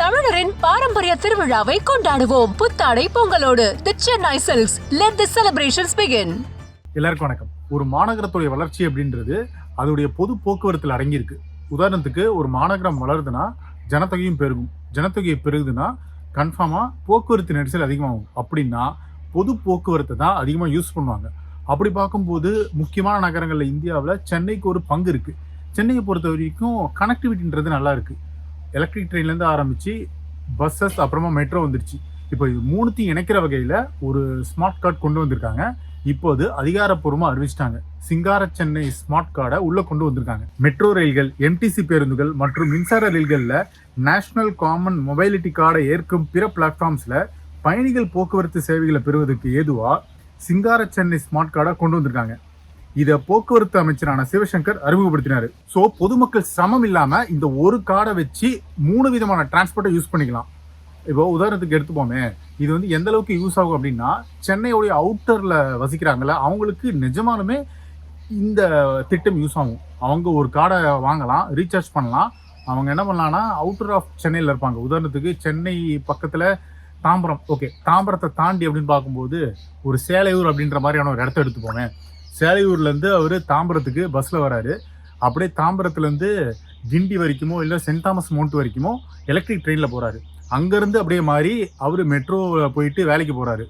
தமிழரின் பாரம்பரிய திருவிழாவை கொண்டாடுவோம். புத்தாடை பொங்கலோடு. The Chennai silks let the celebrations begin எல்லாருக்கும் வணக்கம். ஒரு மாநகரத்துடைய வளர்ச்சி அப்படின்றது அதோடைய பொது போக்குவரத்தில் அடங்கியிருக்கு. உதாரணத்துக்கு ஒரு மாநகரம் வளருதுன்னா ஜனத்தொகையும் பெருகும். ஜனத்தொகை பெருகுதுன்னா கன்ஃபார்மாக போக்குவரத்து நெரிசல் அதிகமாகும். அப்படின்னா பொது போக்குவரத்தை தான் அதிகமாக யூஸ் பண்ணுவாங்க. அப்படி பார்க்கும்போது முக்கியமான நகரங்களில் இந்தியாவில் சென்னைக்கு ஒரு பங்கு இருக்குது சென்னையை பொறுத்த வரைக்கும் கனெக்டிவிட்டின்றது நல்லா இருக்குது எலக்ட்ரிக் ட்ரெயின்லேருந்து ஆரம்பித்து பஸ்ஸஸ் அப்புறமா மெட்ரோ வந்துருச்சு. இப்போ இது மூணுத்தையும் இணைக்கிற வகையில் ஒரு ஸ்மார்ட் கார்டு கொண்டு வந்திருக்காங்க. இப்போது அதிகாரப்பூர்வமாக அறிவிச்சிட்டாங்க. சிங்கார சென்னை ஸ்மார்ட் கார்டை உள்ளே கொண்டு வந்திருக்காங்க. மெட்ரோ ரயில்கள் எம்டிசி பேருந்துகள் மற்றும் மின்சார ரயில்களில் நேஷனல் காமன் மொபைலிட்டி கார்டை ஏற்கும் பிற பிளாட்ஃபார்ம்ஸில் பயணிகள் போக்குவரத்து சேவைகளை பெறுவதற்கு ஏதுவாக சிங்கார சென்னை ஸ்மார்ட் கார்டை கொண்டு வந்திருக்காங்க. இதை போக்குவரத்து அமைச்சரான சிவசங்கர் அறிமுகப்படுத்தினாரு. ஸோ பொதுமக்கள் சிரமம் இல்லாம இந்த ஒரு கார்டை வச்சு மூணு விதமான டிரான்ஸ்போர்ட்டை யூஸ் பண்ணிக்கலாம். இப்போ உதாரணத்துக்கு எடுத்துப்போமே. இது வந்து எந்த அளவுக்கு யூஸ் ஆகும் அப்படின்னா சென்னையோடைய அவுட்டர்ல வசிக்கிறாங்கல்ல அவங்களுக்கு நிஜமானுமே இந்த திட்டம் யூஸ் ஆகும். அவங்க ஒரு கார்டை வாங்கலாம் ரீசார்ஜ் பண்ணலாம். அவங்க என்ன பண்ணலாம்னா அவுட்டர் ஆஃப் சென்னையில் இருப்பாங்க. உதாரணத்துக்கு சென்னை பக்கத்தில் தாம்பரம். ஓகே தாம்பரத்தை தாண்டி அப்படின்னு பார்க்கும்போது ஒரு சேலையூர் அப்படின்ற மாதிரியான ஒரு இடத்த எடுத்துப்போமே. சேலையூர்லேருந்து அவர் தாம்பரத்துக்கு பஸ்ஸில் வராரு. அப்படியே தாம்பரத்துலேருந்து கிண்டி வரைக்குமோ இல்லை சென்ட் தாமஸ் மவுண்ட் வரைக்குமோ எலக்ட்ரிக் ட்ரெயினில் போகிறாரு அங்கேருந்து அப்படியே மாறி அவர் மெட்ரோவில் போயிட்டு வேலைக்கு போகிறாரு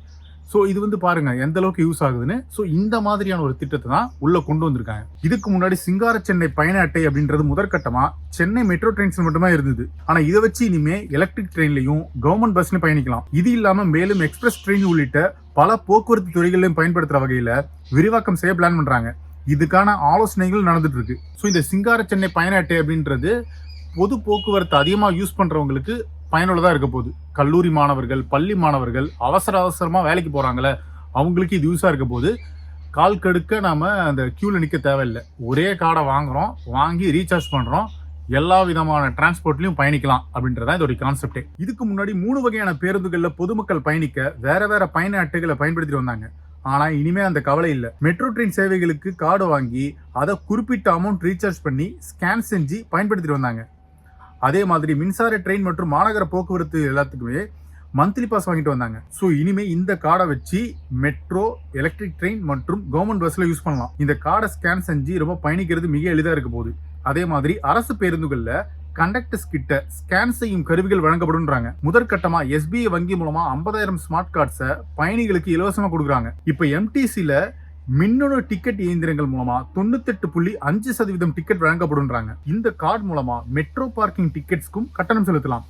ஸோ இது வந்து பாருங்க எந்த அளவுக்கு யூஸ் ஆகுதுன்னு. ஸோ இந்த மாதிரியான ஒரு திட்டத்தை தான் உள்ள கொண்டு வந்திருக்காங்க. இதுக்கு முன்னாடி சிங்கார சென்னை பயண அட்டை அப்படின்றது முதற்கட்டமா சென்னை மெட்ரோ ட்ரெயின்ஸ் மட்டுமே இருந்தது. ஆனா இதை வச்சு இனிமே எலக்ட்ரிக் ட்ரெயின்லையும் கவர்மெண்ட் பஸ்லயும் பயணிக்கலாம். இது இல்லாம மேலும் எக்ஸ்பிரஸ் ட்ரெயின் உள்ளிட்ட பல போக்குவரத்து துறைகளையும் பயன்படுத்துற வகையில விரிவாக்கம் செய்ய பிளான் பண்றாங்க. இதுக்கான ஆலோசனைகள் நடந்துட்டு இருக்கு. ஸோ இந்த சிங்கார சென்னை பயண அட்டை அப்படின்றது பொது போக்குவரத்து அதிகமாக யூஸ் பண்றவங்களுக்கு பயனுள்ளதாக இருக்க போகுது. கல்லூரி மாணவர்கள் பள்ளி மாணவர்கள் அவசர அவசரமாக வேலைக்கு போகிறாங்களே அவங்களுக்கு இது யூஸாக இருக்க போது கால் கடுக்க நாம் அந்த க்யூவில் நிற்க தேவையில்லை. ஒரே கார்டை வாங்குகிறோம் வாங்கி ரீசார்ஜ் பண்ணுறோம் எல்லா விதமான டிரான்ஸ்போர்ட்லையும் பயணிக்கலாம் அப்படின்றதான் இதோட கான்செப்டே இதுக்கு முன்னாடி மூணு வகையான பேருந்துகளில் பொதுமக்கள் பயணிக்க வேற வேற பயண அட்டைகளை பயன்படுத்திட்டு வந்தாங்க. ஆனால் இனிமே அந்த கவலை இல்லை. மெட்ரோ ட்ரெயின் சேவைகளுக்கு கார்டு வாங்கி அதை குறிப்பிட்ட அமௌண்ட் ரீசார்ஜ் பண்ணி ஸ்கேன் செஞ்சு பயன்படுத்திட்டு வந்தாங்க. அதே மாதிரி மின்சார ட்ரெயின் மற்றும் மாநகர போக்குவரத்து எல்லாத்துக்குமே மந்த்லி பாஸ் வாங்கிட்டு வந்தாங்க. ஸோ இனிமே இந்த கார்டை வச்சு மெட்ரோ எலக்ட்ரிக் ட்ரெயின் மற்றும் கவர்மெண்ட் பஸ்ல யூஸ் பண்ணலாம். இந்த கார்டை ஸ்கேன் செஞ்சு ரொம்ப பயணிக்கிறது மிக எளிதாக இருக்க போகுது. அதே மாதிரி அரசு பேருந்துகளில் கண்டக்டர்ஸ் கிட்ட ஸ்கேன் செய்யும் கருவிகள் வழங்கப்படும்ன்றாங்க. முதற்கட்டமா எஸ்பிஐ வங்கி மூலமா ஐம்பதாயிரம் ஸ்மார்ட் கார்ட்ஸை பயணிகளுக்கு இலவசமா கொடுக்குறாங்க. இப்போ எம்டிசியில் மின்னணு டிக்கெட் இயந்திரங்கள் மூலமா தொண்ணூத்தெட்டு புள்ளி அஞ்சு சதவீதம் டிக்கெட் வழங்கப்படும்ன்றாங்க. இந்த கார்டு மூலமா மெட்ரோ பார்க்கிங் டிக்கெட்ஸ்க்கும் கட்டணம் செலுத்தலாம்.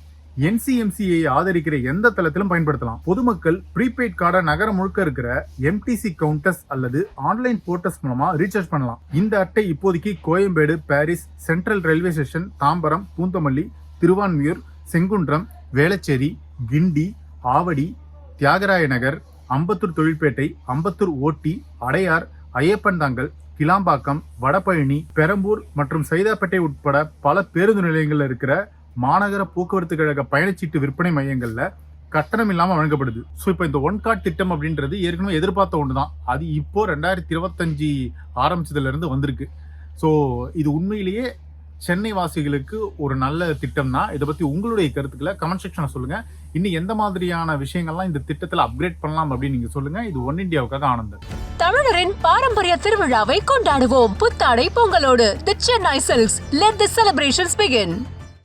என்சிஎம்சியை ஆதரிக்கிற எந்த தளத்திலும் பயன்படுத்தலாம். பொதுமக்கள் ப்ரீபெய்ட் கார்டை நகரம் முழுக்க இருக்கிற எம்டிசி கவுண்டர்ஸ் அல்லது ஆன்லைன் போர்ட்டஸ் மூலமா ரீசார்ஜ் பண்ணலாம். இந்த அட்டை இப்போதைக்கு Koyambedu Parrys central railway station Tambaram Poonamallee Thiruvanmiyur Sengundram Velachery Guindy Avadi Thyagaraya Nagar Ambattur தொழிற்பேட்டை Ambattur OT Adyar Ayyappanthangal Kilambakkam Vadapalani Perambur மற்றும் சைதாப்பேட்டை உட்பட பல பேருந்து நிலையங்களில் இருக்கிற மாநகர போக்குவரத்து கழக பயணச்சீட்டு விற்பனை மையங்களில் கட்டணம் இல்லாமல் வழங்கப்படுது. ஸோ இப்போ இந்த ஒன் கார்ட் திட்டம் அப்படின்றது ஏற்கனவே எதிர்பார்த்த ஒன்று தான் அது இப்போ ரெண்டாயிரத்தி இருபத்தஞ்சி ஆரம்பிச்சதுலேருந்து வந்திருக்கு. ஸோ இது உண்மையிலேயே சென்னை வாசிகளுக்கு ஒரு நல்ல திட்டம்னா இதை பத்தி உங்களுடைய கருத்துக்களை கமெண்ட் செக்ஷன்ல சொல்லுங்க. இன்னும் எந்த மாதிரியான விஷயங்கள்லாம் இந்த திட்டத்தில் அப்கிரேட் பண்ணலாம் அப்படின்னு நீங்க சொல்லுங்க. இது ஒன் இந்தியாவுக்காக ஆனந்தம் தமிழரின் பாரம்பரிய திருவிழாவை கொண்டாடுவோம். புத்தாடை பொங்கலோடு. The Chennai silks let the celebrations begin